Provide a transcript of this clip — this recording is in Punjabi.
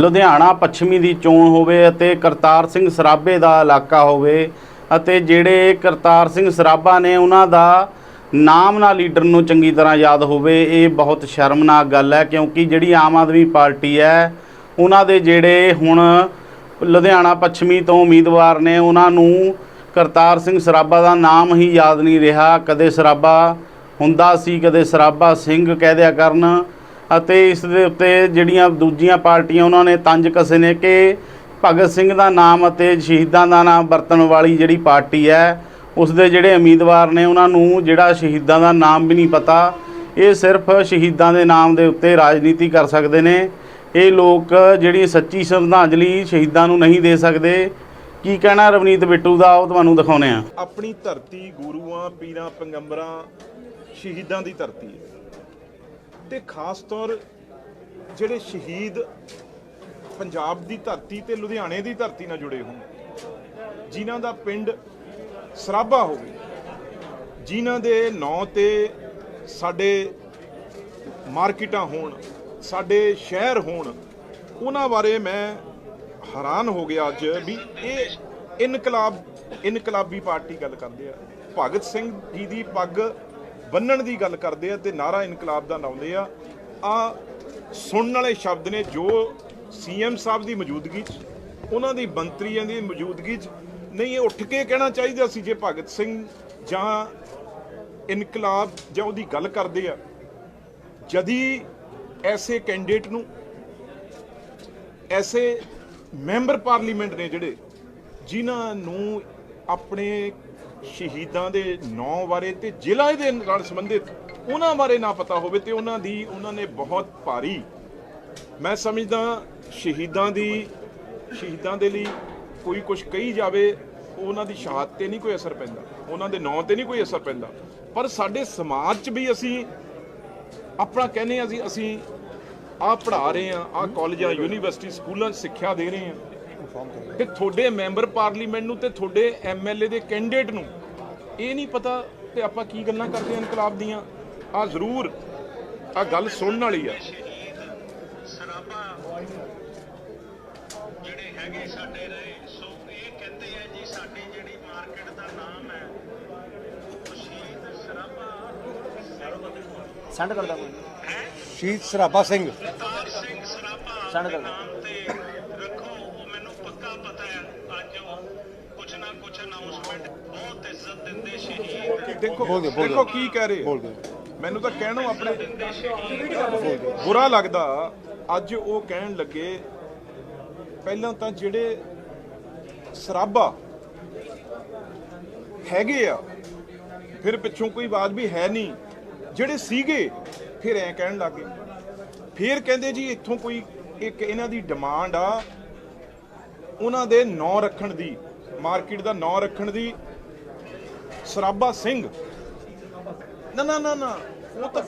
ਲੁਧਿਆਣਾ ਪੱਛਮੀ ਦੀ ਚੋਣ ਹੋਵੇ ਅਤੇ ਕਰਤਾਰ ਸਿੰਘ ਸਰਾਭੇ ਦਾ ਇਲਾਕਾ ਹੋਵੇ ਅਤੇ ਜਿਹੜੇ ਕਰਤਾਰ ਸਿੰਘ ਸਰਾਭਾ ਨੇ ਉਹਨਾਂ ਦਾ ਨਾਮ ਨਾਲ ਲੀਡਰ ਨੂੰ ਚੰਗੀ ਤਰ੍ਹਾਂ ਯਾਦ ਹੋਵੇ, ਇਹ ਬਹੁਤ ਸ਼ਰਮਨਾਕ ਗੱਲ ਹੈ ਕਿਉਂਕਿ ਜਿਹੜੀ ਆਮ ਆਦਮੀ ਪਾਰਟੀ ਹੈ, ਉਹਨਾਂ ਦੇ ਜਿਹੜੇ ਹੁਣ ਲੁਧਿਆਣਾ ਪੱਛਮੀ ਤੋਂ ਉਮੀਦਵਾਰ ਨੇ, ਉਹਨਾਂ ਨੂੰ ਕਰਤਾਰ ਸਿੰਘ ਸਰਾਭਾ ਦਾ ਨਾਮ ਹੀ ਯਾਦ ਨਹੀਂ ਰਿਹਾ। ਕਦੇ ਸਰਾਭਾ ਹੁੰਦਾ ਸੀ, ਕਦੇ ਸਰਾਭਾ ਸਿੰਘ ਕਹਿ ਦਿਆ ਕਰਨ। ਅਤੇ ਇਸ ਦੇ ਉੱਤੇ ਜਿਹੜੀਆਂ ਦੂਜੀਆਂ ਪਾਰਟੀਆਂ ਉਹਨਾਂ ਨੇ ਤੰਜ ਕਸੇ ਨੇ ਕਿ ਭਗਤ ਸਿੰਘ ਦਾ ਨਾਮ ਅਤੇ ਸ਼ਹੀਦਾਂ ਦਾ ਨਾਮ ਵਰਤਣ ਵਾਲੀ ਜਿਹੜੀ ਪਾਰਟੀ ਹੈ, ਉਸ ਦੇ ਜਿਹੜੇ ਉਮੀਦਵਾਰ ਨੇ ਉਹਨਾਂ ਨੂੰ ਜਿਹੜਾ ਸ਼ਹੀਦਾਂ ਦਾ ਨਾਮ ਵੀ ਨਹੀਂ ਪਤਾ, ਇਹ ਸਿਰਫ ਸ਼ਹੀਦਾਂ ਦੇ ਨਾਮ ਦੇ ਉੱਤੇ ਰਾਜਨੀਤੀ ਕਰ ਸਕਦੇ ਨੇ। ਇਹ ਲੋਕ ਜਿਹੜੀ ਸੱਚੀ ਸ਼ਰਧਾਂਜਲੀ ਸ਼ਹੀਦਾਂ ਨੂੰ ਨਹੀਂ ਦੇ ਸਕਦੇ। ਕੀ ਕਹਿਣਾ ਰਵਨੀਤ ਬਿੱਟੂ ਦਾ, ਉਹ ਤੁਹਾਨੂੰ ਦਿਖਾਉਨੇ ਆ ਆਪਣੀ ਧਰਤੀ ਗੁਰੂਆਂ, ਪੀਰਾਂ, ਪੈਗੰਬਰਾਂ, ਸ਼ਹੀਦਾਂ ਦੀ ਧਰਤੀ ਹੈ। ਤੇ ਖਾਸ ਤੌਰ ਜਿਹੜੇ ਸ਼ਹੀਦ ਪੰਜਾਬ ਦੀ ਧਰਤੀ ਤੇ ਲੁਧਿਆਣੇ ਦੀ ਧਰਤੀ ਨਾਲ ਜੁੜੇ ਹੋਣ, ਜਿਨ੍ਹਾਂ ਦਾ ਪਿੰਡ ਸਰਾਭਾ ਹੋਵੇ, ਜਿਨ੍ਹਾਂ ਦੇ ਨਾਂ ਤੇ ਸਾਡੇ ਮਾਰਕੀਟਾਂ ਹੋਣ, ਸਾਡੇ ਸ਼ਹਿਰ ਹੋਣ, ਉਹਨਾਂ ਬਾਰੇ ਮੈਂ ਹੈਰਾਨ ਹੋ ਗਿਆ ਅੱਜ ਵੀ ਇਹ ਇਨਕਲਾਬ, ਇਨਕਲਾਬੀ ਪਾਰਟੀ ਗੱਲ ਕਰਦੇ ਆ। ਭਗਤ ਸਿੰਘ ਜੀ ਦੀ ਪੱਗ ਬੰਨਣ ਦੀ ਗੱਲ ਕਰਦੇ ਆ ਤੇ ਨਾਰਾ ਇਨਕਲਾਬ ਦਾ ਲਾਉਂਦੇ ਆ। ਆ ਸੁਣਨ ਵਾਲੇ ਸ਼ਬਦ ਨੇ ਜੋ ਸੀਐਮ ਸਾਹਿਬ ਦੀ ਮੌਜੂਦਗੀ 'ਚ, ਉਹਨਾਂ ਦੀ ਮੰਤਰੀਆਂ ਦੀ ਮੌਜੂਦਗੀ 'ਚ ਨਹੀਂ, ਇਹ ਉੱਠ ਕੇ ਕਹਿਣਾ ਚਾਹੀਦਾ ਸੀ ਜੇ ਭਗਤ ਸਿੰਘ ਜਾਂ ਇਨਕਲਾਬ ਜਾਂ ਉਹਦੀ ਗੱਲ ਕਰਦੇ ਆ। ਜਦੀ ਐਸੇ ਕੈਂਡੀਡੇਟ ਨੂੰ, ਐਸੇ ਮੈਂਬਰ ਪਾਰਲੀਮੈਂਟ ਨੇ ਜਿਹੜੇ, ਜਿਨ੍ਹਾਂ ਨੂੰ ਆਪਣੇ ਸ਼ਹੀਦਾਂ ਦੇ ਨਾਂ ਬਾਰੇ ਤੇ ਜ਼ਿਲ੍ਹਾ ਦੇ ਨਾਲ ਸੰਬੰਧਿਤ ਉਹਨਾਂ ਬਾਰੇ ਨਾ ਪਤਾ ਹੋਵੇ ਤੇ ਉਹਨਾਂ ਦੀ, ਉਹਨਾਂ ਨੇ ਬਹੁਤ ਭਾਰੀ। ਮੈਂ ਸਮਝਦਾ ਸ਼ਹੀਦਾਂ ਦੀ, ਸ਼ਹੀਦਾਂ ਦੇ ਲਈ ਕੋਈ ਕੁਝ ਕਹੀ ਜਾਵੇ, ਉਹਨਾਂ ਦੀ ਸ਼ਹਾਦਤ ਤੇ ਨਹੀਂ ਕੋਈ ਅਸਰ ਪੈਂਦਾ। ਉਹਨਾਂ ਦੇ ਨਾਂ ਤੇ ਨਹੀਂ ਕੋਈ ਅਸਰ ਪੈਂਦਾ। ਪਰ ਸਾਡੇ ਸਮਾਜ 'ਚ ਵੀ ਅਸੀਂ ਆਪਣਾ ਕਹਿੰਦੇ ਹਾਂ, ਅਸੀਂ ਅਸੀਂ ਆਹ ਪੜ੍ਹਾ ਰਹੇ ਹਾਂ, ਆਹ ਕਾਲਜਾਂ ਯੂਨੀਵਰਸਿਟੀ ਸਕੂਲਾਂ 'ਚ ਸਿੱਖਿਆ ਦੇ ਰਹੇ ਤੇ ਤੁਹਾਡੇ ਮੈਂਬਰ ਪਾਰਲੀਮੈਂਟ ਨੂੰ ਤੇ ਤੁਹਾਡੇ ਐਮਐਲਏ ਦੇ ਕੈਂਡੀਡੇਟ ਨੂੰ ਇਹ ਨਹੀਂ ਪਤਾ ਤੇ ਆਪਾਂ ਕੀ ਗੱਲਾਂ ਕਰਦੇ ਹਾਂ ਇਨਕਲਾਬ ਦੀਆਂ। ਆ ਜ਼ਰੂਰ ਆ ਗੱਲ ਸੁਣਨ ਵਾਲੀ ਆ। ਸਰਾਬਾ ਜਿਹੜੇ ਹੈਗੇ ਸਾਡੇ ਰਹੇ ਸੋ ਇਹ ਕਹਿੰਦੇ ਆ ਜੀ ਸਾਡੀ ਜਿਹੜੀ ਮਾਰਕੀਟ ਦਾ ਨਾਮ ਹੈ ਉਹ ਸ਼ਹੀਦ ਸੈਂਡ ਕਰਦਾ ਕੋਈ। ਸ਼ਹੀਦ ਸਰਾਭਾ ਸਿੰਘ। ਸੈਂਡ ਕਰਦਾ। ਨਾਮ ਤੇ ਰੱਖੋ ਉਹ ਮੈਨੂੰ ਪੱਕਾ ਪਤਾ ਹੈ ਅੱਜ ਉਹ ਕੁਛ ਨਾ ਕੁਛ ਅਨਾਉਂਸਮੈਂਟ ਬਹੁਤ ਇੱਜ਼ਤ ਦਿੰਦੇ ਸ਼ਹੀਦ। ਦੇਖੋ ਦੇਖੋ। ਕੀ ਕਹਿ ਰਹੇ। ਆ। ਬੋਲ ਦਿਓ। ਮੈਨੂੰ ਤਾਂ ਕਹਿਣੋਂ ਆਪਣੇ ਬੁਰਾ ਲੱਗਦਾ ਅੱਜ ਉਹ ਕਹਿਣ ਲੱਗੇ ਪਹਿਲਾਂ ਤਾਂ ਜਿਹੜੇ ਸਰਾਬਾ ਹੈਗੇ ਆ ਫਿਰ ਪਿੱਛੋਂ ਕੋਈ ਆਵਾਜ਼ ਵੀ ਹੈ ਨਹੀਂ। ਜਿਹੜੇ ਸੀਗੇ ਫਿਰ ਐ ਕਹਿਣ ਲੱਗੇ। ਫਿਰ ਕਹਿੰਦੇ ਜੀ ਇੱਥੋਂ ਕੋਈ ਇੱਕ ਇਹਨਾਂ ਦੀ ਡਿਮਾਂਡ ਆ ਉਹਨਾਂ ਦੇ ਨਾਂ ਰੱਖਣ ਦੀ। ਮਾਰਕੀਟ ਦਾ ਨਾਂ ਰੱਖਣ ਦੀ ਸਰਾਬਾ ਸਿੰਘ। ਨਾ ਨਾ ਨਾ ਨਾ। ਉਹ ਤਾਂ